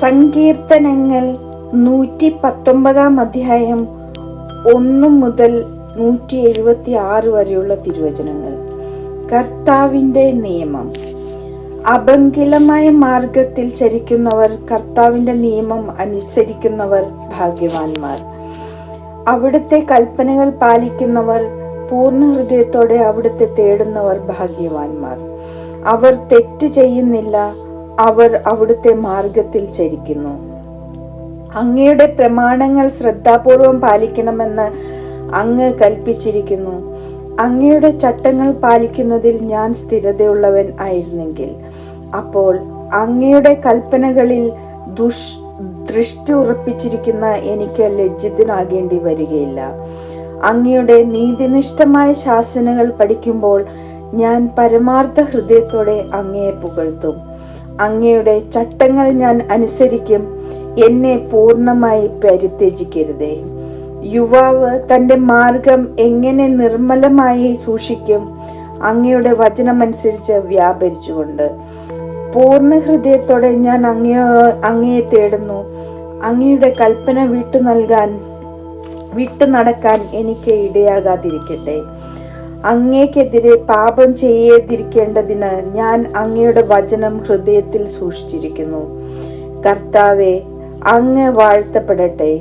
സങ്കീർത്തനങ്ങൾ നൂറ്റി പത്തൊമ്പതാം അധ്യായം ഒന്ന് മുതൽ നൂറ്റി എഴുപത്തി ആറ് വരെയുള്ള തിരുവചനങ്ങൾ. കർത്താവിന്റെ നിയമം. അപങ്കിലമായ മാർഗത്തിൽ ചരിക്കുന്നവർ കർത്താവിന്റെ നിയമം അനുസരിക്കുന്നവർ ഭാഗ്യവാന്മാർ. അവിടുത്തെ കൽപ്പനകൾ പാലിക്കുന്നവർ പൂർണ ഹൃദയത്തോടെ അവിടുത്തെ തേടുന്നവർ ഭാഗ്യവാന്മാർ. അവർ തെറ്റ് ചെയ്യുന്നില്ല അവർ അവിടുത്തെ മാർഗത്തിൽ ചരിക്കുന്നു. അങ്ങയുടെ പ്രമാണങ്ങൾ ശ്രദ്ധാപൂർവം പാലിക്കണമെന്ന് അങ്ങ് കൽപ്പിച്ചിരിക്കുന്നു. അങ്ങയുടെ ചട്ടങ്ങൾ പാലിക്കുന്നതിൽ ഞാൻ സ്ഥിരതയുള്ളവൻ ആയിരുന്നെങ്കിൽ അപ്പോൾ അങ്ങയുടെ കൽപ്പനകളിൽ ദുഷ് ദൃഷ്ടി ഉറപ്പിച്ചിരിക്കുന്ന എനിക്ക് ലജ്ജിതനാകേണ്ടി വരികയില്ല. അങ്ങയുടെ നീതിനിഷ്ഠമായ ശാസനകൾ പഠിക്കുമ്പോൾ ഞാൻ പരമാർത്ഥ ഹൃദയത്തോടെ അങ്ങയെ പുകഴ്ത്തും. അങ്ങയുടെ ചട്ടങ്ങൾ ഞാൻ അനുസരിക്കും. എന്നെ പൂർണമായി പരിത്യജിക്കരുതേ. യുവാവ് തന്റെ മാർഗം എങ്ങനെ നിർമ്മലമായി സൂക്ഷിക്കും? അങ്ങയുടെ വചനമനുസരിച്ച് വ്യാപരിച്ചുകൊണ്ട്. പൂർണ ഹൃദയത്തോടെ ഞാൻ അങ്ങയോ അങ്ങയെ തേടുന്നു. അങ്ങയുടെ കൽപ്പന വിട്ടു നൽകാൻ വിട്ടു നടക്കാൻ എനിക്ക് ഇടയാകാതിരിക്കട്ടെ. അങ്ങേക്കെതിരെ പാപം ചെയ്യാതിരിക്കേണ്ടതിന് ഞാൻ അങ്ങയുടെ വചനം ഹൃദയത്തിൽ സൂക്ഷിച്ചിരിക്കുന്നു. കർത്താവെ അങ്ങ് വാഴ്ത്തപ്പെടട്ടെ.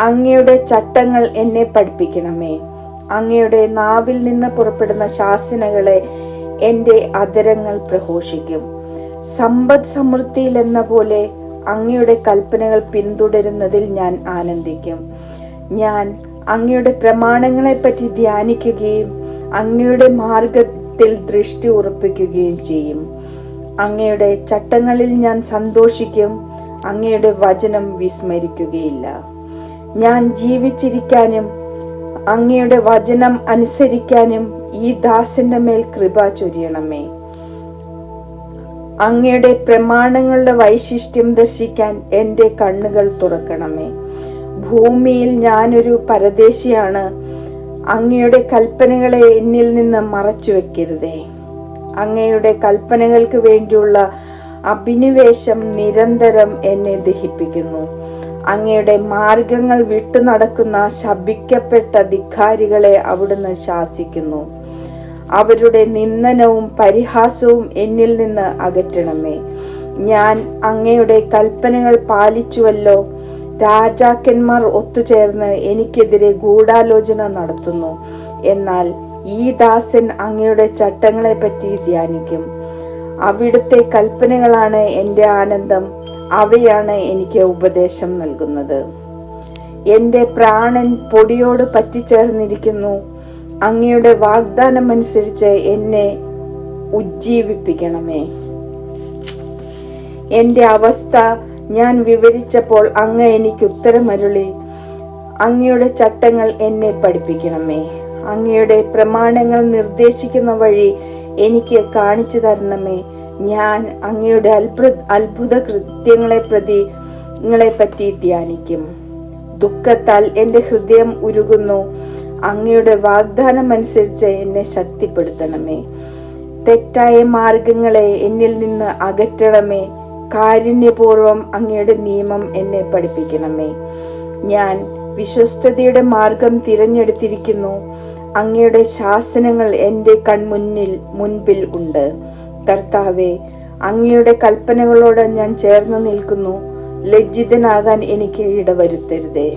അങ്ങയുടെ ചട്ടങ്ങൾ എന്നെ പഠിപ്പിക്കണമേ. അങ്ങയുടെ നാവിൽ നിന്ന് പുറപ്പെടുന്ന ശാസനകളെ എന്റെ അതരങ്ങൾ പ്രഘോഷിക്കും. സമ്പദ് സമൃദ്ധിയിൽ എന്ന പോലെ അങ്ങയുടെ കൽപ്പനകൾ പിന്തുടരുന്നതിൽ ഞാൻ ആനന്ദിക്കും. ഞാൻ അങ്ങയുടെ പ്രമാണങ്ങളെപ്പറ്റി ധ്യാനിക്കുകയും അങ്ങയുടെ മാർഗത്തിൽ ദൃഷ്ടി ഉറപ്പിക്കുകയും ചെയ്യും. അങ്ങയുടെ ചട്ടങ്ങളിൽ ഞാൻ സന്തോഷിക്കും അങ്ങയുടെ വചനം വിസ്മരിക്കുകയില്ല. ഞാൻ ജീവിച്ചിരിക്കാനും അങ്ങയുടെ വചനം അനുസരിക്കാനും ഈ ദാസിന്റെ മേൽ കൃപ ചൊരിയണമേ. അങ്ങയുടെ പ്രമാണങ്ങളുടെ വൈശിഷ്ട്യം ദർശിക്കാൻ എന്റെ കണ്ണുകൾ തുറക്കണമേ. ഭൂമിയിൽ ഞാനൊരു പരദേശിയാണ് അങ്ങയുടെ കൽപ്പനകളെ എന്നിൽ നിന്ന് മറച്ചു വെക്കരുതേ അങ്ങയുടെ കൽപ്പനകൾക്ക് വേണ്ടിയുള്ള അഭിനിവേശം നിരന്തരം എന്നെ ദഹിപ്പിക്കുന്നു. അങ്ങയുടെ മാർഗങ്ങൾ വിട്ടു നടക്കുന്ന ശപിക്കപ്പെട്ട ധിക്കാരികളെ അവിടുന്ന് ശാസിക്കുന്നു. അവരുടെ നിന്ദനവും പരിഹാസവും എന്നിൽ നിന്ന് അകറ്റണമേ. ഞാൻ അങ്ങയുടെ കൽപ്പനകൾ പാലിച്ചുവല്ലോ. രാജാക്കന്മാർ ഒത്തുചേർന്ന് എനിക്കെതിരെ ഗൂഢാലോചന നടത്തുന്നു. എന്നാൽ ഈ ദാസൻ അങ്ങയുടെ ചട്ടങ്ങളെ പറ്റി ധ്യാനിക്കും. അവിടുത്തെ കൽപ്പനകളാണ് എന്റെ ആനന്ദം. അവയാണ് എനിക്ക് ഉപദേശം നൽകുന്നത്. എന്റെ പ്രാണൻ പൊടിയോട് പറ്റിച്ചേർന്നിരിക്കുന്നു. അങ്ങയുടെ വാഗ്ദാനം അനുസരിച്ച് എന്നെ ഉജ്ജീവിപ്പിക്കണമേ. എന്റെ അവസ്ഥ ഞാൻ വിവരിച്ചപ്പോൾ അങ്ങ് എനിക്ക് ഉത്തരമരുളി. അങ്ങയുടെ ചട്ടങ്ങൾ എന്നെ പഠിപ്പിക്കണമേ. അങ്ങയുടെ പ്രമാണങ്ങൾ നിർദ്ദേശിക്കുന്ന വഴി എനിക്ക് കാണിച്ചു തരണമേ. ഞാൻ അങ്ങയുടെ അത്ഭുത അത്ഭുത കൃത്യങ്ങളെ പ്രതി നിങ്ങളെ പറ്റി ധ്യാനിക്കും. ദുഃഖത്താൽ എന്റെ ഹൃദയം ഉരുകുന്നു. അങ്ങയുടെ വാഗ്ദാനം അനുസരിച്ച് എന്നെ ശക്തിപ്പെടുത്തണമേ. തെറ്റായ മാർഗങ്ങളെ എന്നിൽ നിന്ന് അകറ്റണമേ. കാരുണ്യപൂർവം അങ്ങയുടെ നിയമം എന്നെ പഠിപ്പിക്കണമേ. ഞാൻ വിശ്വസ്തയുടെ മാർഗം തിരഞ്ഞെടുത്തിരിക്കുന്നു. അങ്ങയുടെ ശാസനങ്ങൾ എന്റെ കൺമുന്നിൽ മുൻപിൽ ഉണ്ട്. കർത്താവെ അങ്ങയുടെ കൽപ്പനകളോട് ഞാൻ ചേർന്ന് നിൽക്കുന്നു. ലജ്ജിതനാകാൻ എനിക്ക് ഇടവരുത്തരുതേ.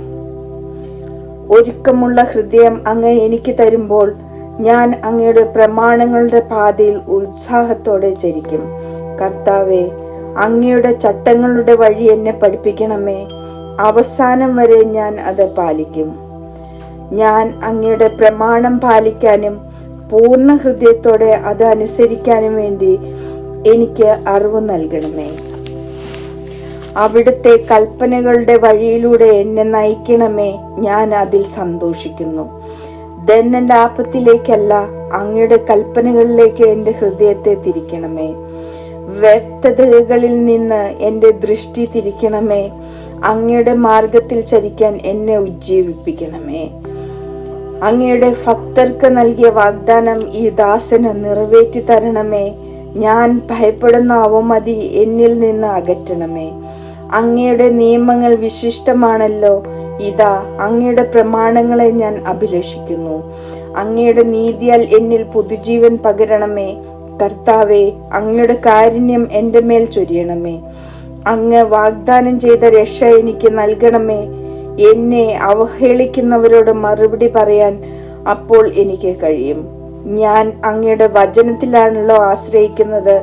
ഒരുക്കമുള്ള ഹൃദയം അങ്ങ് എനിക്ക് തരുമ്പോൾ ഞാൻ അങ്ങയുടെ പ്രമാണങ്ങളുടെ പാതയിൽ ഉത്സാഹത്തോടെ ചരിക്കും. കർത്താവെ അങ്ങയുടെ ചട്ടങ്ങളുടെ വഴി എന്നെ പഠിപ്പിക്കണമേ. അവസാനം വരെ ഞാൻ അത് പാലിക്കും. ഞാൻ അങ്ങയുടെ പ്രമാണം പാലിക്കാനും പൂർണ ഹൃദയത്തോടെ അത് അനുസരിക്കാനും വേണ്ടി എനിക്ക് അറിവ് നൽകണമേ. അവിടുത്തെ കൽപ്പനകളുടെ വഴിയിലൂടെ എന്നെ നയിക്കണമേ. ഞാൻ അതിൽ സന്തോഷിക്കുന്നു. ധനലാഭത്തിലേക്കല്ല അങ്ങയുടെ കൽപ്പനകളിലേക്ക് എന്റെ ഹൃദയത്തെ തിരിക്കണമേ. വ്യക്തതകളിൽ നിന്ന് എന്റെ ദൃഷ്ടി തിരിക്കണമേ. അങ്ങയുടെ മാർഗത്തിൽ ചരിക്കാൻ എന്നെ ഉജ്ജീവിപ്പിക്കണമേ. അങ്ങയുടെ ഭക്തർക്ക് നൽകിയ വാഗ്ദാനം ഈ ദാസന് നിറവേറ്റി തരണമേ. ഞാൻ ഭയപ്പെടുന്ന അവമതി എന്നിൽ നിന്ന് അകറ്റണമേ. അങ്ങയുടെ നിയമങ്ങൾ വിശിഷ്ടമാണല്ലോ. ഇതാ അങ്ങയുടെ പ്രമാണങ്ങളെ ഞാൻ അഭിലഷിക്കുന്നു. അങ്ങയുടെ നീതിയാൽ എന്നിൽ പുതുജീവൻ പകരണമേ. കർത്താവെ അങ്ങയുടെ കാരുണ്യം എന്റെ മേൽ ചൊരിയണമേ. അങ്ങ് വാഗ്ദാനം ചെയ്ത രക്ഷ എനിക്ക് നൽകണമേ. എന്നെ അവഹേളിക്കുന്നവരോട് മറുപടി പറയാൻ അപ്പോൾ എനിക്ക് കഴിയും. ഞാൻ അങ്ങയുടെ വചനത്തിലാണല്ലോ ആശ്രയിക്കുന്നത്.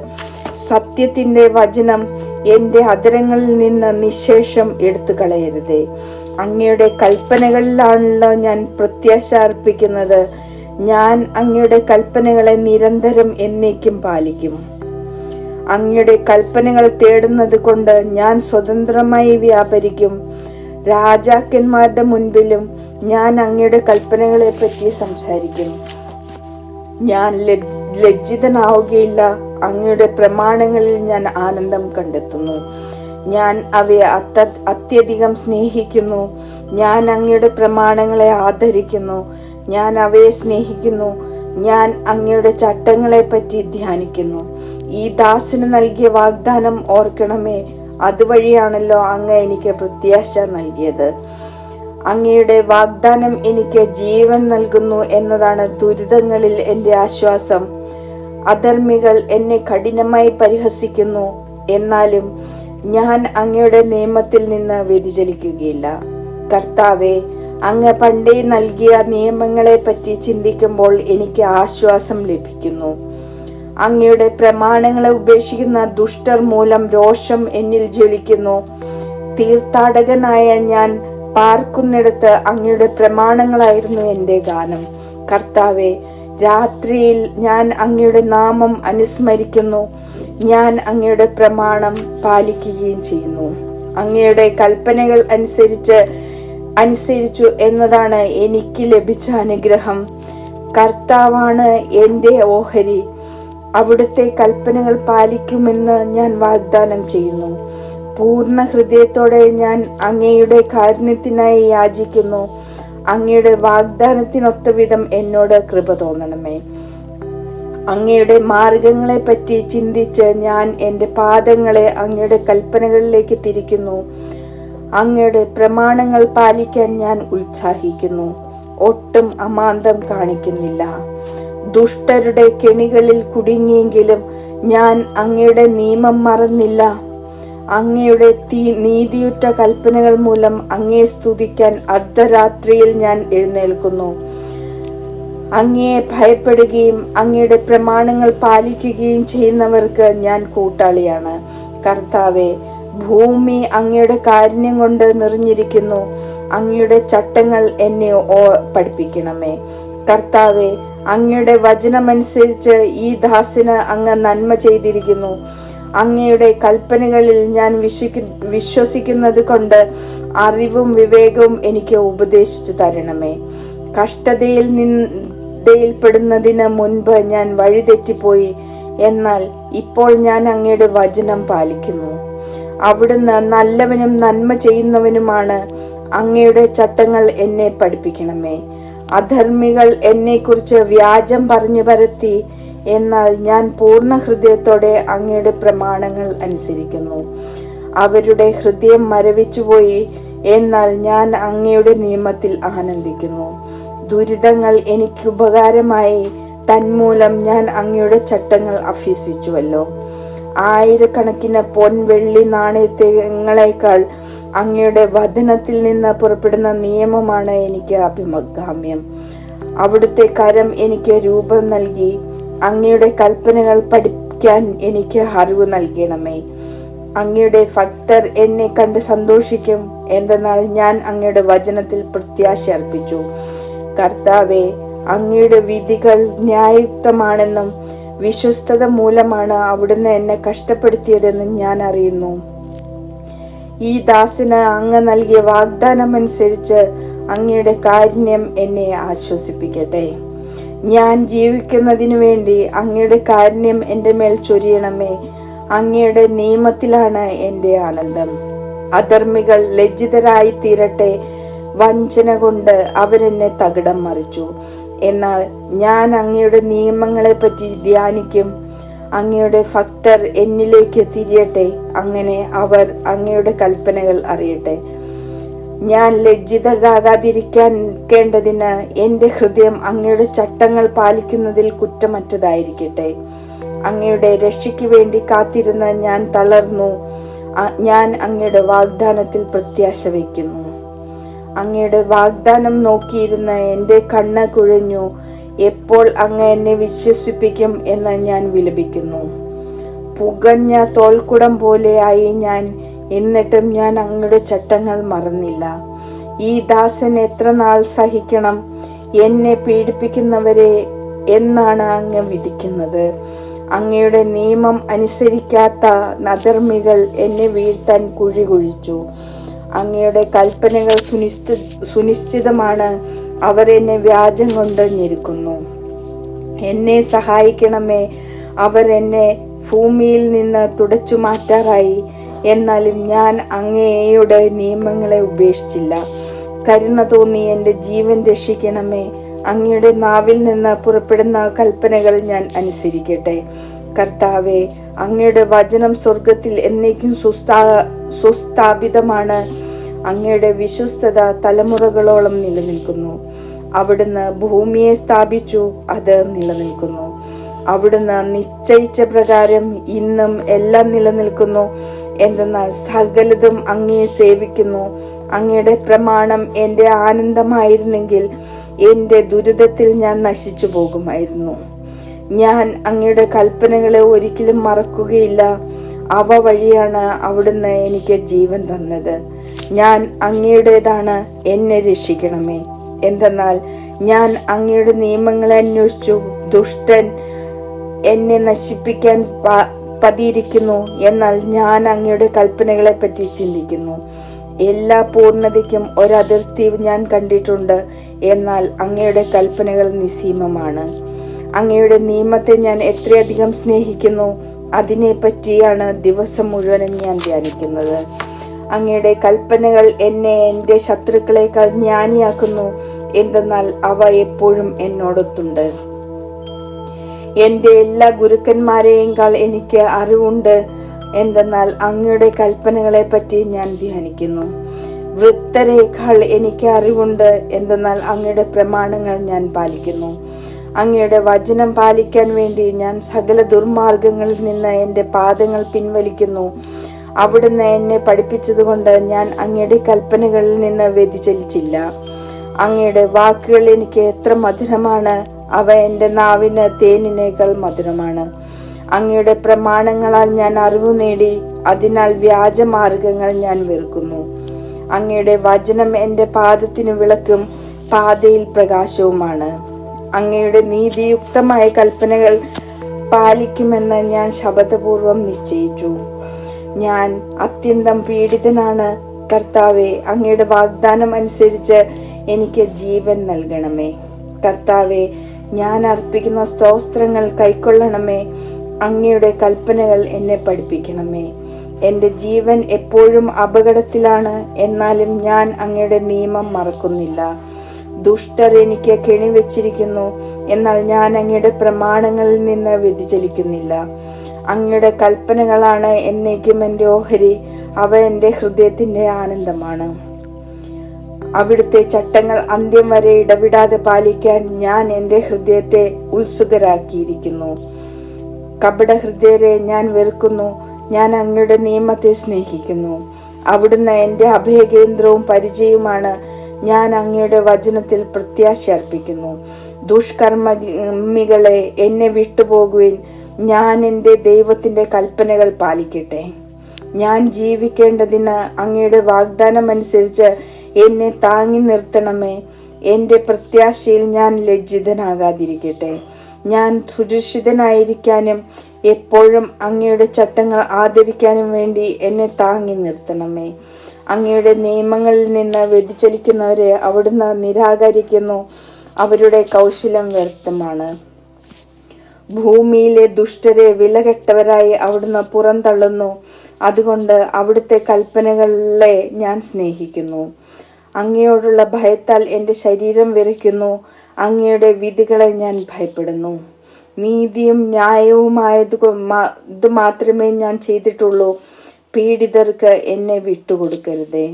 സത്യത്തിന്റെ വചനം എന്റെ അതിരങ്ങളിൽ നിന്ന് നിശേഷം എടുത്തു കളയരുതേ അങ്ങയുടെ കൽപ്പനകളിലാണല്ലോ ഞാൻ പ്രത്യാശ അർപ്പിക്കുന്നത്. ഞാൻ അങ്ങയുടെ കൽപ്പനകളെ നിരന്തരം എന്നേക്കും പാലിക്കും. അങ്ങയുടെ കൽപ്പനകൾ തേടുന്നത് കൊണ്ട് ഞാൻ സ്വതന്ത്രമായി വ്യാപരിക്കും. രാജാക്കന്മാരുടെ മുൻപിലും ഞാൻ അങ്ങയുടെ കൽപ്പനകളെ പറ്റി സംസാരിക്കും. ഞാൻ ലജ്ജ- ലജ്ജിതനാവുകയില്ല. അങ്ങയുടെ പ്രമാണങ്ങളിൽ ഞാൻ ആനന്ദം കണ്ടെത്തുന്നു. ഞാൻ അവയെ അത്യധികം സ്നേഹിക്കുന്നു. ഞാൻ അങ്ങയുടെ പ്രമാണങ്ങളെ ആദരിക്കുന്നു. ഞാൻ അവയെ സ്നേഹിക്കുന്നു. ഞാൻ അങ്ങയുടെ ചട്ടങ്ങളെ പറ്റി ധ്യാനിക്കുന്നു. ഈ ദാസിന് നൽകിയ വാഗ്ദാനം ഓർക്കണമേ. അതുവഴിയാണല്ലോ അങ്ങ് എനിക്ക് പ്രത്യാശ നൽകിയത്. അങ്ങയുടെ വാഗ്ദാനം എനിക്ക് ജീവൻ നൽകുന്നു എന്നതാണ് ദുരിതങ്ങളിൽ എന്റെ ആശ്വാസം. അധർമ്മികൾ എന്നെ കഠിനമായി പരിഹസിക്കുന്നു. എന്നാലും ഞാൻ അങ്ങയുടെ നിയമത്തിൽ നിന്ന് വ്യതിചലിക്കുകയില്ല. കർത്താവെ അങ്ങ് പണ്ടേ നൽകിയ നിയമങ്ങളെ പറ്റി ചിന്തിക്കുമ്പോൾ എനിക്ക് ആശ്വാസം ലഭിക്കുന്നു. അങ്ങയുടെ പ്രമാണങ്ങളെ ഉപേക്ഷിക്കുന്ന ദുഷ്ടർ മൂലം രോഷം എന്നിൽ ജ്വലിക്കുന്നു. തീർത്ഥാടകനായ ഞാൻ പാർക്കുന്നിടത്ത് അങ്ങയുടെ പ്രമാണങ്ങളായിരുന്നു എന്റെ ഗാനം. കർത്താവെ രാത്രിയിൽ ഞാൻ അങ്ങയുടെ നാമം അനുസ്മരിക്കുന്നു. ഞാൻ അങ്ങയുടെ പ്രമാണം പാലിക്കുകയും ചെയ്യുന്നു. അങ്ങയുടെ കൽപ്പനകൾ അനുസരിച്ച് അനുസരിച്ചു എന്നതാണ് എനിക്ക് ലഭിച്ച അനുഗ്രഹം. കർത്താവാണ് എന്റെ ഓഹരി. അവിടുത്തെ കൽപ്പനകൾ പാലിക്കുമെന്ന് ഞാൻ വാഗ്ദാനം ചെയ്യുന്നു. പൂർണ ഹൃദയത്തോടെ ഞാൻ അങ്ങയുടെ കാരുണ്യത്തിനായി യാചിക്കുന്നു. അങ്ങയുടെ വാഗ്ദാനത്തിനൊത്ത വിധം എന്നോട് കൃപ തോന്നണമേ. അങ്ങയുടെ മാർഗങ്ങളെ പറ്റി ചിന്തിച്ച് ഞാൻ എന്റെ പാദങ്ങളെ അങ്ങയുടെ കൽപ്പനകളിലേക്ക് തിരിക്കുന്നു. അങ്ങയുടെ പ്രമാണങ്ങൾ പാലിക്കാൻ ഞാൻ ഉത്സാഹിക്കുന്നു. ഒട്ടും അമാന്തം കാണിക്കുന്നില്ല. ദുഷ്ടരുടെ കെണികളിൽ കുടുങ്ങിയെങ്കിലും ഞാൻ അങ്ങയുടെ നിയമം മറന്നില്ല. അങ്ങയുടെ തീ നീതിയുറ്റ കൽപ്പനകൾ മൂലം അങ്ങയെ സ്തുതിക്കാൻ അർദ്ധരാത്രിയിൽ ഞാൻ എഴുന്നേൽക്കുന്നു. അങ്ങയെ ഭയപ്പെടുകയും അങ്ങയുടെ പ്രമാണങ്ങൾ പാലിക്കുകയും ചെയ്യുന്നവർക്ക് ഞാൻ കൂട്ടാളിയാണ്. കർത്താവെ ഭൂമി അങ്ങയുടെ കാരുണ്യം കൊണ്ട് നിറഞ്ഞിരിക്കുന്നു. അങ്ങയുടെ ചട്ടങ്ങൾ എന്നെ ഓ- പഠിപ്പിക്കണമേ. കർത്താവെ അങ്ങയുടെ വചനമനുസരിച്ച് ഈ ദാസിന് അങ്ങ് നന്മ ചെയ്തിരിക്കുന്നു. അങ്ങയുടെ കൽപ്പനകളിൽ ഞാൻ വിശ്വസി വിശ്വസിക്കുന്നത് കൊണ്ട് അറിവും വിവേകവും എനിക്ക് ഉപദേശിച്ചു തരണമേ. കഷ്ടതയിൽ നിന്നതിന് മുൻപ് ഞാൻ വഴിതെറ്റിപ്പോയി. എന്നാൽ ഇപ്പോൾ ഞാൻ അങ്ങയുടെ വചനം പാലിക്കുന്നു. അവിടുന്ന് നല്ലവനും നന്മ ചെയ്യുന്നവനുമാണ്. അങ്ങയുടെ ചട്ടങ്ങൾ എന്നെ പഠിപ്പിക്കണമേ. അധർമ്മികൾ എന്നെക്കുറിച്ച് വ്യാജം പറഞ്ഞു പരത്തി. എന്നാൽ ഞാൻ പൂർണ ഹൃദയത്തോടെ അങ്ങയുടെ പ്രമാണങ്ങൾ അനുസരിക്കുന്നു. അവരുടെ ഹൃദയം മരവിച്ചുപോയി. എന്നാൽ ഞാൻ അങ്ങയുടെ നിയമത്തിൽ ആനന്ദിക്കുന്നു. ദുരിതങ്ങൾ എനിക്ക് ഉപകാരമായി. തന്മൂലം ഞാൻ അങ്ങയുടെ ചട്ടങ്ങൾ അഭ്യസിച്ചുവല്ലോ. ആയിരക്കണക്കിന് പൊൻ വെള്ളി നാണയങ്ങളെക്കാൾ അങ്ങയുടെ വചനത്തിൽ നിന്ന് പുറപ്പെടുന്ന നിയമമാണ് എനിക്ക് അഭിമഗാമ്യം അവിടുത്തെ കരം എനിക്ക് രൂപം നൽകി അങ്ങയുടെ കൽപ്പനകൾ പഠിക്കാൻ എനിക്ക് അറിവ് നൽകണമേ. അങ്ങയുടെ ഭക്തർ എന്നെ കണ്ട് സന്തോഷിക്കും എന്തെന്നാൽ ഞാൻ അങ്ങയുടെ വചനത്തിൽ പ്രത്യാശ അർപ്പിച്ചു. കർത്താവെ അങ്ങയുടെ വിധികൾ ന്യായയുക്തമാണെന്നും വിശ്വസ്തത മൂലമാണ് അവിടുന്ന് എന്നെ കഷ്ടപ്പെടുത്തിയതെന്ന് ഞാൻ അറിയുന്നു. ഈ ദാസിന് അങ്ങ് നൽകിയ വാഗ്ദാനം അനുസരിച്ച് അങ്ങയുടെ കാരുണ്യം എന്നെ ആശ്വസിപ്പിക്കട്ടെ. ഞാൻ ജീവിക്കുന്നതിനു വേണ്ടി അങ്ങയുടെ കാരുണ്യം എന്റെ മേൽ ചൊരിയണമേ. അങ്ങയുടെ നിയമത്തിലാണ് എന്റെ ആനന്ദം. അധർമ്മികൾ ലജ്ജിതരായി തീരട്ടെ വഞ്ചന കൊണ്ട് അവരെന്നെ തകിടം മറിച്ചു. എന്നാൽ ഞാൻ അങ്ങയുടെ നിയമങ്ങളെ പറ്റി ധ്യാനിക്കും. അങ്ങയുടെ ഭക്തർ എന്നിലേക്ക് തിരിയട്ടെ. അങ്ങനെ അവർ അങ്ങയുടെ കൽപ്പനകൾ അറിയട്ടെ. ഞാൻ ലജ്ജിതരാകാതിരിക്കാൻ കേണ്ടതിന് എന്റെ ഹൃദയം അങ്ങയുടെ ചട്ടങ്ങൾ പാലിക്കുന്നതിൽ കുറ്റമറ്റതായിരിക്കട്ടെ. അങ്ങയുടെ രക്ഷയ്ക്ക് വേണ്ടി കാത്തിരുന്ന ഞാൻ തളർന്നു. ഞാൻ അങ്ങയുടെ വാഗ്ദാനത്തിൽ പ്രത്യാശ വയ്ക്കുന്നു. അങ്ങയുടെ വാഗ്ദാനം നോക്കിയിരുന്ന എന്റെ കണ്ണ് കുഴഞ്ഞു. എപ്പോൾ അങ്ങ് എന്നെ വിശ്വസിപ്പിക്കും എന്ന് ഞാൻ വിലപിക്കുന്നു. പുകഞ്ഞ തോൽക്കുടം പോലെയായി ഞാൻ എന്നിട്ടും ഞാൻ അങ്ങയുടെ ചട്ടങ്ങൾ മറന്നില്ല. ഈ ദാസൻ എത്ര നാൾ സഹിക്കണം? എന്നെ പീഡിപ്പിക്കുന്നവരെ എന്നാണ് അങ്ങ് വിധിക്കുന്നത്. അങ്ങയുടെ നിയമം അനുസരിക്കാത്ത നധർമ്മികൾ എന്നെ വീഴ്ത്താൻ കുഴി കുഴിച്ചു. അങ്ങയുടെ കൽപ്പനകൾ സുനിശ്ചി സുനിശ്ചിതമാണ്. അവരെന്നെ വ്യാജം കൊണ്ട് ഞെരുക്കുന്നു എന്നെ സഹായിക്കണമേ. അവരെന്നെ ഭൂമിയിൽ നിന്ന് തുടച്ചു മാറ്റാറായി. എന്നാലും ഞാൻ അങ്ങയുടെ നിയമങ്ങളെ ഉപേക്ഷിച്ചില്ല. കരുണ തോന്നി എന്റെ ജീവൻ രക്ഷിക്കണമേ. അങ്ങയുടെ നാവിൽ നിന്ന് പുറപ്പെടുന്ന കൽപ്പനകൾ ഞാൻ അനുസരിക്കട്ടെ. കർത്താവെ അങ്ങയുടെ വചനം സ്വർഗത്തിൽ എന്നേക്കും സുസ്ഥാ സുസ്ഥാപിതമാണ്. അങ്ങയുടെ വിശ്വസ്തത തലമുറകളോളം നിലനിൽക്കുന്നു. അവിടുന്ന് ഭൂമിയെ സ്ഥാപിച്ചു അത് നിലനിൽക്കുന്നു. അവിടുന്ന് നിശ്ചയിച്ച പ്രകാരം ഇന്നും എല്ലാം നിലനിൽക്കുന്നു. എന്തെന്നാൽ സകലതും അങ്ങയെ സേവിക്കുന്നു. അങ്ങയുടെ പ്രമാണം എന്റെ ആനന്ദമായിരുന്നെങ്കിൽ എന്റെ ദുരിതത്തിൽ ഞാൻ നശിച്ചു പോകുമായിരുന്നു ഞാൻ അങ്ങയുടെ കൽപ്പനകളെ ഒരിക്കലും മറക്കുകയില്ല. അവ വഴിയാണ് അവിടുന്ന് എനിക്ക് ജീവൻ തന്നത്. ഞാൻ അങ്ങയുടേതാണ് എന്നെ രക്ഷിക്കണമേ. എന്തെന്നാൽ ഞാൻ അങ്ങയുടെ നിയമങ്ങളെ അന്വേഷിച്ചു. ദുഷ്ടൻ എന്നെ നശിപ്പിക്കാൻ പതിയിരിക്കുന്നു. എന്നാൽ ഞാൻ അങ്ങയുടെ കൽപ്പനകളെ പറ്റി ചിന്തിക്കുന്നു. എല്ലാ പൂർണതയ്ക്കും ഒരതിർത്തി ഞാൻ കണ്ടിട്ടുണ്ട്. എന്നാൽ അങ്ങയുടെ കൽപ്പനകൾ നിസ്സീമമാണ് അങ്ങയുടെ നിയമത്തെ ഞാൻ എത്രയധികം സ്നേഹിക്കുന്നു അതിനെ പറ്റിയാണ് ദിവസം മുഴുവനും ഞാൻ ധ്യാനിക്കുന്നത്. അങ്ങയുടെ കൽപ്പനകൾ എന്നെ എന്റെ ശത്രുക്കളെക്കാൾ ജ്ഞാനിയാക്കുന്നു എന്തെന്നാൽ അവ എപ്പോഴും എന്നോടൊത്തുണ്ട്. എന്റെ എല്ലാ ഗുരുക്കന്മാരെയേക്കാൾ എനിക്ക് അറിവുണ്ട് എന്തെന്നാൽ അങ്ങയുടെ കൽപ്പനകളെ പറ്റി ഞാൻ ധ്യാനിക്കുന്നു. വൃത്തരേക്കാൾ എനിക്ക് അറിവുണ്ട് എന്തെന്നാൽ അങ്ങയുടെ പ്രമാണങ്ങൾ ഞാൻ പാലിക്കുന്നു. അങ്ങയുടെ വചനം പാലിക്കാൻ വേണ്ടി ഞാൻ സകല ദുർമാർഗങ്ങളിൽ നിന്ന് എന്റെ പാദങ്ങൾ പിൻവലിക്കുന്നു. അവിടുന്ന് എന്നെ പഠിപ്പിച്ചതുകൊണ്ട് ഞാൻ അങ്ങയുടെ കൽപ്പനകളിൽ നിന്ന് വ്യതിചലിച്ചില്ല. അങ്ങയുടെ വാക്കുകൾ എനിക്ക് എത്ര മധുരമാണ്. അവ എന്റെ നാവിന് തേനിനേക്കാൾ മധുരമാണ്. അങ്ങയുടെ പ്രമാണങ്ങളാൽ ഞാൻ അറിവ് നേടി അതിനാൽ വ്യാജമാർഗങ്ങൾ ഞാൻ വെറുക്കുന്നു. അങ്ങയുടെ വചനം എന്റെ പാദത്തിന് വിളക്കും പാതയിൽ പ്രകാശവുമാണ്. അങ്ങയുടെ നീതിയുക്തമായ കൽപ്പനകൾ പാലിക്കുമെന്ന് ഞാൻ ശബദപൂർവം നിശ്ചയിച്ചു. ഞാൻ അത്യന്തം പീഡിതനാണ്. കർത്താവെ അങ്ങയുടെ വാഗ്ദാനം അനുസരിച്ച് എനിക്ക് ജീവൻ നൽകണമേ. കർത്താവെ ഞാൻ അർപ്പിക്കുന്ന സ്തോത്രങ്ങൾ കൈക്കൊള്ളണമേ. അങ്ങയുടെ കൽപ്പനകൾ എന്നെ പഠിപ്പിക്കണമേ. എന്റെ ജീവൻ എപ്പോഴും അപകടത്തിലാണ്. എന്നാലും ഞാൻ അങ്ങയുടെ നിയമം മറക്കുന്നില്ല. ദുഷ്ടർ എനിക്ക് കെണിവെച്ചിരിക്കുന്നു എന്നാൽ ഞാൻ അങ്ങയുടെ പ്രമാണങ്ങളിൽ നിന്ന് വ്യതിചലിക്കുന്നില്ല. അങ്ങയുടെ കൽപ്പനകളാണ് എന്നേക്കും എന്റെ ഓഹരി അവ എന്റെ ഹൃദയത്തിന്റെ ആനന്ദമാണ്. അവിടുത്തെ ചട്ടങ്ങൾ അന്ത്യം വരെ ഇടവിടാതെ പാലിക്കാൻ ഞാൻ എന്റെ ഹൃദയത്തെ ഉത്സുകരാക്കിയിരിക്കുന്നു. കപട ഹൃദയരെ ഞാൻ വെറുക്കുന്നു ഞാൻ അങ്ങയുടെ നിയമത്തെ സ്നേഹിക്കുന്നു. അവിടുന്ന് എന്റെ അഭയകേന്ദ്രവും പരിചയവുമാണ് ഞാൻ അങ്ങയുടെ വചനത്തിൽ പ്രത്യാശ അർപ്പിക്കുന്നു. ദുഷ്കർമ്മികളെ എന്നെ വിട്ടുപോകുവിൻ. ഞാൻ എന്റെ ദൈവത്തിന്റെ കൽപ്പനകൾ പാലിക്കട്ടെ. ഞാൻ ജീവിക്കേണ്ടതിന് അങ്ങയുടെ വാഗ്ദാനം അനുസരിച്ച് എന്നെ താങ്ങി നിർത്തണമേ. എന്റെ പ്രത്യാശയിൽ ഞാൻ ലജ്ജിതനാകാതിരിക്കട്ടെ. ഞാൻ സുരക്ഷിതനായിരിക്കാനും എപ്പോഴും അങ്ങയുടെ ചട്ടങ്ങൾ ആദരിക്കാനും വേണ്ടി എന്നെ താങ്ങി നിർത്തണമേ. അങ്ങയുടെ നിയമങ്ങളിൽ നിന്ന് വ്യതിചലിക്കുന്നവരെ അവിടുന്ന് നിരാകരിക്കുന്നു. അവരുടെ കൗശലം വ്യർത്ഥമാണ്. ഭൂമിയിലെ ദുഷ്ടരെ വിലകെട്ടവരായി അവിടുന്ന് പുറന്തള്ളുന്നു. അതുകൊണ്ട് അവിടുത്തെ കൽപ്പനകളെ ഞാൻ സ്നേഹിക്കുന്നു. അങ്ങയോടുള്ള ഭയത്താൽ എന്റെ ശരീരം വിറയ്ക്കുന്നു. അങ്ങയുടെ വിധികളെ ഞാൻ ഭയപ്പെടുന്നു. നീതിയും ന്യായവുമായത് മാത്രമേ ഞാൻ ചെയ്തിട്ടുള്ളൂ. പീഡിതർക്ക് എന്നെ വിട്ടുകൊടുക്കരുതേ.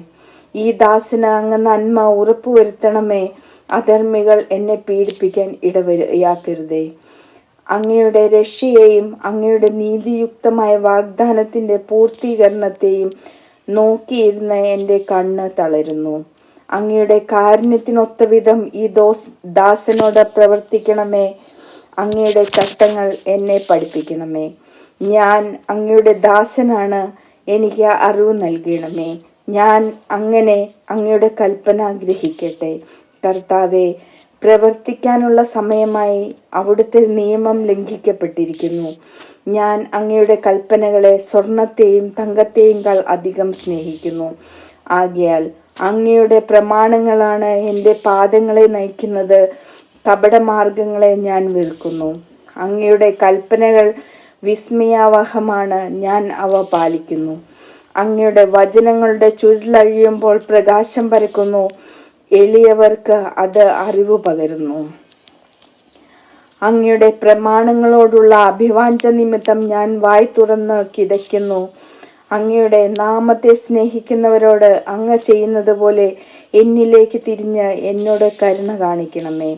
ഈ ദാസന് അങ്ങ് നന്മ ഉറപ്പുവരുത്തണമേ. അധർമ്മികൾ എന്നെ പീഡിപ്പിക്കാൻ ഇടവരയാക്കരുതേ. അങ്ങയുടെ രക്ഷയെയും അങ്ങയുടെ നീതിയുക്തമായ വാഗ്ദാനത്തിന്റെ പൂർത്തീകരണത്തെയും നോക്കിയിരുന്ന എന്റെ കണ്ണ് തളരുന്നു. അങ്ങയുടെ കാരുണ്യത്തിനൊത്ത വിധം ഈ ദോസ് ദാസനോട് പ്രവർത്തിക്കണമേ. അങ്ങയുടെ ചട്ടങ്ങൾ എന്നെ പഠിപ്പിക്കണമേ. ഞാൻ അങ്ങയുടെ ദാസനാണ്. എനിക്ക് അറിവ് നൽകണമേ. ഞാൻ അങ്ങനെ അങ്ങയുടെ കൽപ്പന ഗ്രഹിക്കട്ടെ. കർത്താവെ പ്രവർത്തിക്കാനുള്ള സമയമായി അവിടുത്തെ നിയമം ലംഘിക്കപ്പെട്ടിരിക്കുന്നു. ഞാൻ അങ്ങയുടെ കൽപ്പനകളെ സ്വർണത്തെയും തങ്കത്തെയും കാൾ അധികം സ്നേഹിക്കുന്നു. ആകയാൽ അങ്ങയുടെ പ്രമാണങ്ങളാണ് എന്റെ പാദങ്ങളെ നയിക്കുന്നത്. കപടമാർഗങ്ങളെ ഞാൻ വെറുക്കുന്നു. അങ്ങയുടെ കൽപ്പനകൾ വിസ്മയാവഹമാണ് ഞാൻ അവ പാലിക്കുന്നു. അങ്ങയുടെ വചനങ്ങളുടെ ചുരുളഴിയുമ്പോൾ പ്രകാശം പരക്കുന്നു. എളിയവർക്ക് അത് അറിവ് പകരുന്നു. അങ്ങയുടെ പ്രമാണങ്ങളോടുള്ള അഭിവാഞ്ച നിമിത്തം ഞാൻ വായി തുറന്ന് കിതയ്ക്കുന്നു. അങ്ങയുടെ നാമത്തെ സ്നേഹിക്കുന്നവരോട് അങ്ങ് ചെയ്യുന്നത് പോലെ എന്നിലേക്ക് തിരിഞ്ഞ് എന്നോട് കരുണ കാണിക്കണമേ.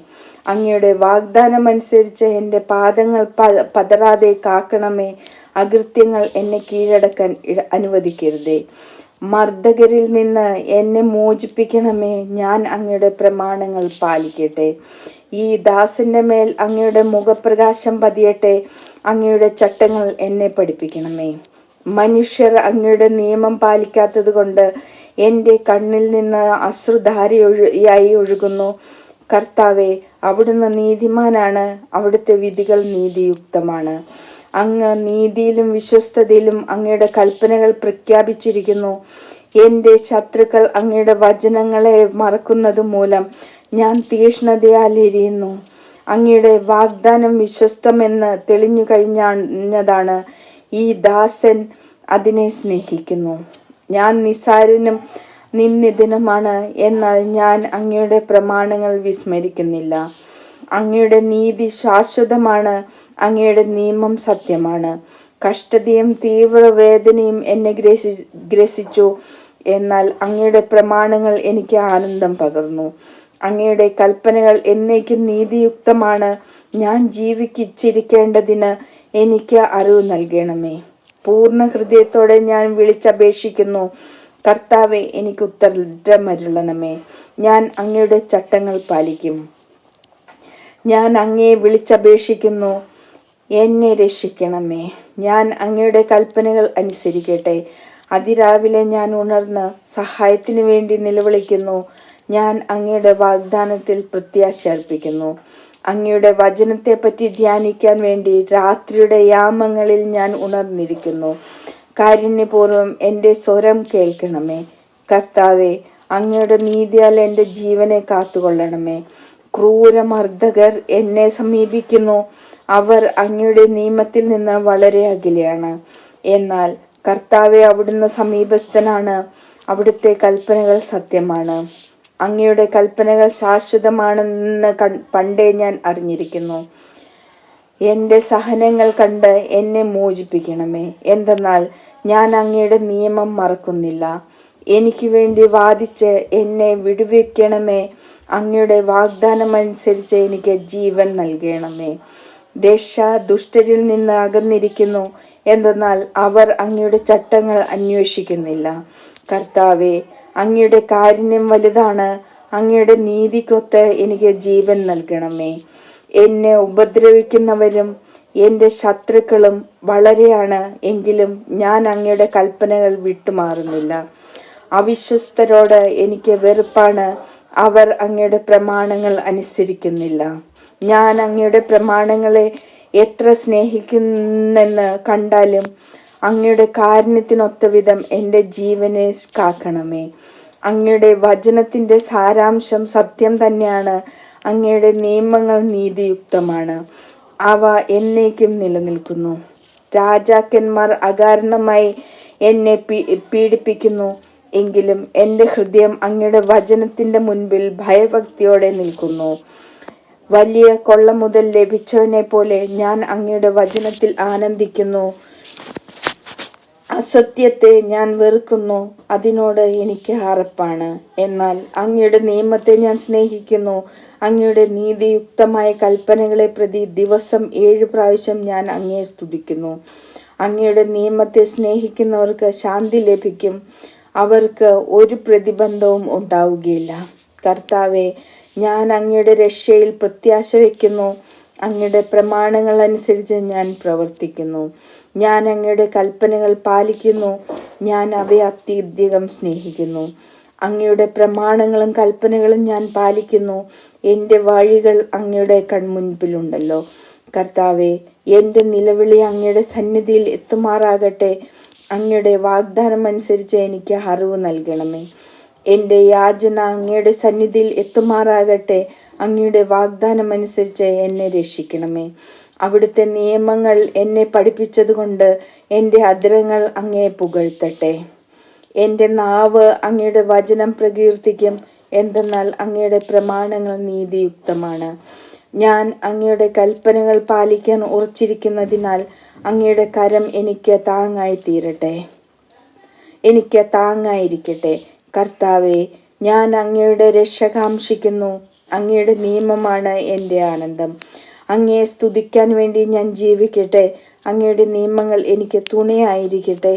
അങ്ങയുടെ വാഗ്ദാനം അനുസരിച്ച് എന്റെ പാദങ്ങൾ പതറാതെ കാക്കണമേ. അകൃത്യങ്ങൾ എന്നെ കീഴടക്കാൻ അനുവദിക്കരുതേ. മർദ്ദകരിൽ നിന്ന് എന്നെ മോചിപ്പിക്കണമേ. ഞാൻ അങ്ങയുടെ പ്രമാണങ്ങൾ പാലിക്കട്ടെ. ഈ ദാസിന്റെ മേൽ അങ്ങയുടെ മുഖപ്രകാശം പതിയട്ടെ. അങ്ങയുടെ ചട്ടങ്ങൾ എന്നെ പഠിപ്പിക്കണമേ. മനുഷ്യർ അങ്ങയുടെ നിയമം പാലിക്കാത്തത് കൊണ്ട് എന്റെ കണ്ണിൽ നിന്ന് അശ്രുധാരയായി ഒഴുകുന്നു. കർത്താവെ അവിടുന്ന് നീതിമാനാണ്. അവിടുത്തെ വിധികൾ നീതിയുക്തമാണ്. അങ്ങ് നീതിയിലും വിശ്വസ്തതയിലും അങ്ങയുടെ കൽപ്പനകൾ പ്രഖ്യാപിച്ചിരിക്കുന്നു. എന്റെ ശത്രുക്കൾ അങ്ങയുടെ വചനങ്ങളെ മറക്കുന്നത് മൂലം ഞാൻ തീഷ്ണതയാൽ എരിയുന്നു അങ്ങയുടെ വാഗ്ദാനം വിശ്വസ്തമെന്ന് തെളിഞ്ഞു കഴിഞ്ഞതാണ് ഈ ദാസൻ അതിനെ സ്നേഹിക്കുന്നു. ഞാൻ നിസാരനും നിന്നിതിനുമാണ് എന്നാൽ ഞാൻ അങ്ങയുടെ പ്രമാണങ്ങൾ വിസ്മരിക്കുന്നില്ല. അങ്ങയുടെ നീതി ശാശ്വതമാണ് അങ്ങയുടെ നിയമം സത്യമാണ്. കഷ്ടതയും തീവ്രവേദനയും എന്നെ ഗ്രസി ഗ്രസിച്ചു എന്നാൽ അങ്ങയുടെ പ്രമാണങ്ങൾ എനിക്ക് ആനന്ദം പകർന്നു. അങ്ങയുടെ കൽപ്പനകൾ എന്നേക്കും നീതിയുക്തമാണ്. ഞാൻ ജീവിക്കിച്ചിരിക്കേണ്ടതിന് എനിക്ക് അറിവ് നൽകണമേ. പൂർണ ഹൃദയത്തോടെ ഞാൻ വിളിച്ചപേക്ഷിക്കുന്നു. കർത്താവെ എനിക്ക് ഉത്തരമരുളണമേ. ഞാൻ അങ്ങയുടെ ചട്ടങ്ങൾ പാലിക്കും. ഞാൻ അങ്ങയെ വിളിച്ചപേക്ഷിക്കുന്നു. എന്നെ രക്ഷിക്കണമേ. ഞാൻ അങ്ങയുടെ കൽപ്പനകൾ അനുസരിക്കട്ടെ. അതിരാവിലെ ഞാൻ ഉണർന്ന് സഹായത്തിന് വേണ്ടി നിലവിളിക്കുന്നു. ഞാൻ അങ്ങയുടെ വാഗ്ദാനത്തിൽ പ്രത്യാശ അർപ്പിക്കുന്നു. അങ്ങയുടെ വചനത്തെപ്പറ്റി ധ്യാനിക്കാൻ വേണ്ടി രാത്രിയുടെ യാമങ്ങളിൽ ഞാൻ ഉണർന്നിരിക്കുന്നു. കാരുണ്യപൂർവം എന്റെ സ്വരം കേൾക്കണമേ. കർത്താവെ അങ്ങയുടെ നീതിയാൽ എന്റെ ജീവനെ കാത്തുകൊള്ളണമേ. ക്രൂരമർദ്ദകർ എന്നെ സമീപിക്കുന്നു. അവർ അങ്ങയുടെ നിയമത്തിൽ നിന്ന് വളരെ അകലെയാണ്. എന്നാൽ കർത്താവെ അവിടുന്ന് സമീപസ്ഥനാണ്. അവിടുത്തെ കൽപ്പനകൾ സത്യമാണ്. അങ്ങയുടെ കൽപ്പനകൾ ശാശ്വതമാണെന്ന് പണ്ടേ ഞാൻ അറിഞ്ഞിരിക്കുന്നു. എന്റെ സഹനങ്ങൾ കണ്ട് എന്നെ മോചിപ്പിക്കണമേ. എന്തെന്നാൽ ഞാൻ അങ്ങയുടെ നിയമം മറക്കുന്നില്ല. എനിക്ക് വേണ്ടി വാദിച്ച് എന്നെ വിടുവിക്കണമേ. അങ്ങയുടെ വാഗ്ദാനം അനുസരിച്ച് എനിക്ക് ജീവൻ നൽകണമേ. ദേശ ദുഷ്ടരിൽ നിന്ന് അകന്നിരിക്കുന്നു എന്തെന്നാൽ അവർ അങ്ങയുടെ ചട്ടങ്ങൾ അന്വേഷിക്കുന്നില്ല. കർത്താവെ അങ്ങയുടെ കാരുണ്യം വലുതാണ്. അങ്ങയുടെ നീതിക്കൊത്ത് എനിക്ക് ജീവൻ നൽകണമേ. എന്നെ ഉപദ്രവിക്കുന്നവരും എന്റെ ശത്രുക്കളും വളരെയാണ് എങ്കിലും ഞാൻ അങ്ങയുടെ കൽപ്പനകൾ വിട്ടുമാറുന്നില്ല. അവിശ്വസ്തരോട് എനിക്ക് വെറുപ്പാണ്. അവർ അങ്ങയുടെ പ്രമാണങ്ങൾ അനുസരിക്കുന്നില്ല. ഞാൻ അങ്ങയുടെ പ്രമാണങ്ങളെ എത്ര സ്നേഹിക്കുന്നെന്ന് കണ്ടാലും അങ്ങയുടെ കാരുണ്യത്തിനൊത്ത വിധം എന്റെ ജീവനെ കാക്കണമേ. അങ്ങയുടെ വചനത്തിന്റെ സാരാംശം സത്യം തന്നെയാണ്. അങ്ങയുടെ നിയമങ്ങൾ നീതിയുക്തമാണ്. അവ എന്നേക്കും നിലനിൽക്കുന്നു. രാജാക്കന്മാർ അകാരണമായി എന്നെ പീഡിപ്പിക്കുന്നു. എങ്കിലും എന്റെ ഹൃദയം അങ്ങയുടെ വചനത്തിന്റെ മുൻപിൽ ഭയഭക്തിയോടെ നിൽക്കുന്നു. വലിയ കൊള്ള മുതൽ ലഭിച്ചവനെ പോലെ ഞാൻ അങ്ങയുടെ വചനത്തിൽ ആനന്ദിക്കുന്നു. അസത്യത്തെ ഞാൻ വെറുക്കുന്നു. അതിനോട് എനിക്ക് അറപ്പാണ് എന്നാൽ അങ്ങയുടെ നിയമത്തെ ഞാൻ സ്നേഹിക്കുന്നു. അങ്ങയുടെ നീതിയുക്തമായ കൽപ്പനകളെ പ്രതി ദിവസം ഏഴ് പ്രാവശ്യം ഞാൻ അങ്ങയെ സ്തുതിക്കുന്നു. അങ്ങയുടെ നിയമത്തെ സ്നേഹിക്കുന്നവർക്ക് ശാന്തി ലഭിക്കും. അവർക്ക് ഒരു പ്രതിബന്ധവും ഉണ്ടാവുകയില്ല. കർത്താവെ ഞാൻ അങ്ങയുടെ രക്ഷയിൽ പ്രത്യാശ വയ്ക്കുന്നു. അങ്ങയുടെ പ്രമാണങ്ങൾ അനുസരിച്ച് ഞാൻ പ്രവർത്തിക്കുന്നു. ഞാൻ അങ്ങയുടെ കൽപ്പനകൾ പാലിക്കുന്നു. ഞാൻ അവയെ അത്യധികം സ്നേഹിക്കുന്നു. അങ്ങയുടെ പ്രമാണങ്ങളും കൽപ്പനകളും ഞാൻ പാലിക്കുന്നു. എന്റെ വഴികൾ അങ്ങയുടെ കൺമുൻപിലുണ്ടല്ലോ. കർത്താവെ എന്റെ നിലവിളി അങ്ങയുടെ സന്നിധിയിൽ എത്തുമാറാകട്ടെ. അങ്ങയുടെ വാഗ്ദാനം അനുസരിച്ച് എനിക്ക് അറിവ് നൽകണമേ. എന്റെ യാചന അങ്ങയുടെ സന്നിധിയിൽ എത്തുമാറാകട്ടെ. അങ്ങയുടെ വാഗ്ദാനം അനുസരിച്ച് എന്നെ രക്ഷിക്കണമേ. അവിടുത്തെ നിയമങ്ങൾ എന്നെ പഠിപ്പിച്ചതുകൊണ്ട് എന്റെ അധരങ്ങൾ അങ്ങയെ പുകഴ്ത്തട്ടെ. എന്റെ നാവ് അങ്ങയുടെ വചനം പ്രകീർത്തിക്കും. എന്തെന്നാൽ അങ്ങയുടെ പ്രമാണങ്ങൾ നീതിയുക്തമാണ്. ഞാൻ അങ്ങയുടെ കൽപ്പനകൾ പാലിക്കാൻ ഉറച്ചിരിക്കുന്നതിനാൽ അങ്ങയുടെ കരം എനിക്ക് താങ്ങായി തീരട്ടെ എനിക്ക് താങ്ങായിരിക്കട്ടെ. കർത്താവെ ഞാൻ അങ്ങയുടെ രക്ഷ കാംക്ഷിക്കുന്നു. അങ്ങയുടെ നിയമമാണ് എന്റെ ആനന്ദം. അങ്ങയെ സ്തുതിക്കാൻ വേണ്ടി ഞാൻ ജീവിക്കട്ടെ. അങ്ങയുടെ നിയമങ്ങൾ എനിക്ക് തുണയായിരിക്കട്ടെ.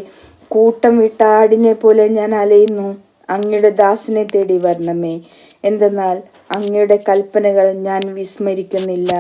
കൂട്ടം വിട്ട ആടിനെ പോലെ ഞാൻ അലയുന്നു. അങ്ങയുടെ ദാസനെ തേടി വരണമേ. എന്തെന്നാൽ അങ്ങയുടെ കൽപ്പനകൾ ഞാൻ വിസ്മരിക്കുന്നില്ല.